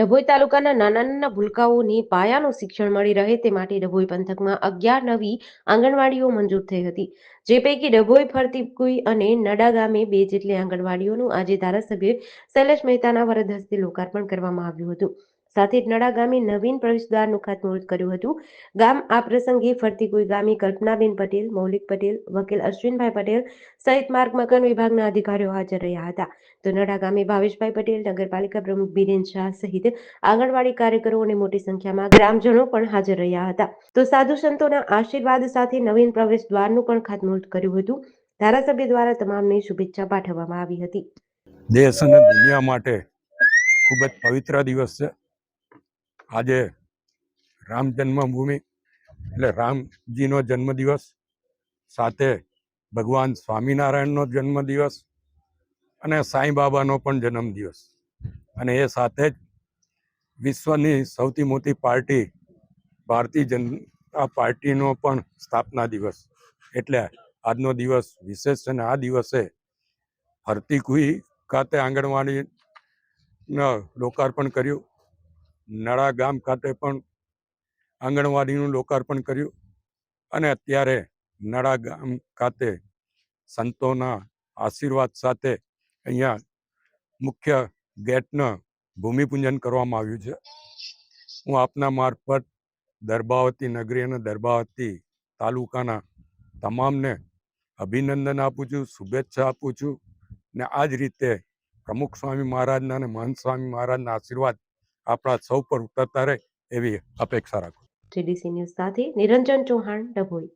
ડભોઈ તાલુકાના નાના નાના ભૂલકાઓને પાયાનું શિક્ષણ મળી રહે તે માટે ડભોઈ પંથકમાં અગિયાર નવી આંગણવાડીઓ મંજૂર થઈ હતી. જે પૈકી ડભોઈ ફરતીકુઈ અને નડા ગામે બે જેટલી આંગણવાડીઓનું આજે ધારાસભ્ય શૈલેષ મહેતાના વરદ હસ્તે લોકાર્પણ કરવામાં આવ્યું હતું. સાથે નડા ગામે નવીન પ્રવેશદ્વારનું ખાતમુહૂર્ત કર્યું હતું. ગામ આ પ્રસંગે ફરતી કોઈ ગામી કલ્પનાબેન પટેલ, મૌલિક પટેલ, વકીલ અશ્વિનભાઈ પટેલ સહિત માર્ગ મકાન વિભાગના અધિકારીઓ હાજર રહ્યા હતા. તો નડા ગામે ભાવેશભાઈ પટેલ, નગરપાલિકા પ્રમુખ બિરેન શાહ સહિત આંગણવાડી કાર્યકરો અને મોટી સંખ્યામાં ગ્રામજનો પણ હાજર રહ્યા હતા. તો સાધુ સંતોના આશીર્વાદ સાથે નવીન પ્રવેશ દ્વારનું પણ ખાતમુહૂર્ત કર્યું હતું. ધારાસભ્ય દ્વારા તમામને શુભેચ્છા પાઠવવામાં આવી હતી. દેશ અને દુનિયા માટે ખૂબ જ પવિત્ર દિવસ છે. આજે રામ જન્મભૂમિ, એટલે રામજીનો જન્મદિવસ, સાથે ભગવાન સ્વામિનારાયણનો જન્મદિવસ અને સાંઈ બાબાનો પણ જન્મદિવસ. અને એ સાથે જ વિશ્વની સૌથી મોટી પાર્ટી, ભારતીય જનતા પાર્ટીનો પણ સ્થાપના દિવસ. એટલે આજનો દિવસ વિશેષ છે અને આ દિવસે હરતી કુઈ ખાતે આંગણવાડીનું લોકાર્પણ કર્યું. નળા ગામ ખાતે પણ આંગણવાડીનું લોકાર્પણ કર્યું અને અત્યારે નળા ગામ ખાતે સંતોના આશીર્વાદ સાથે અહીંયા મુખ્ય ગેટનું ભૂમિપૂજન કરવામાં આવ્યું છે. હું આપના મારફત દરબાવતી નગરી અને દરબાવતી તાલુકાના તમામને અભિનંદન આપું છું, શુભેચ્છા આપું છું ને આ જ રીતે પ્રમુખ સ્વામી મહારાજના અને મહંત સ્વામી મહારાજના આશીર્વાદ આપણા સૌ પર ઉતરતા રહે એવી અપેક્ષા રાખું જીડીસી ન્યૂઝ સાથે નિરંજન ચૌહાણ ડભોઈ.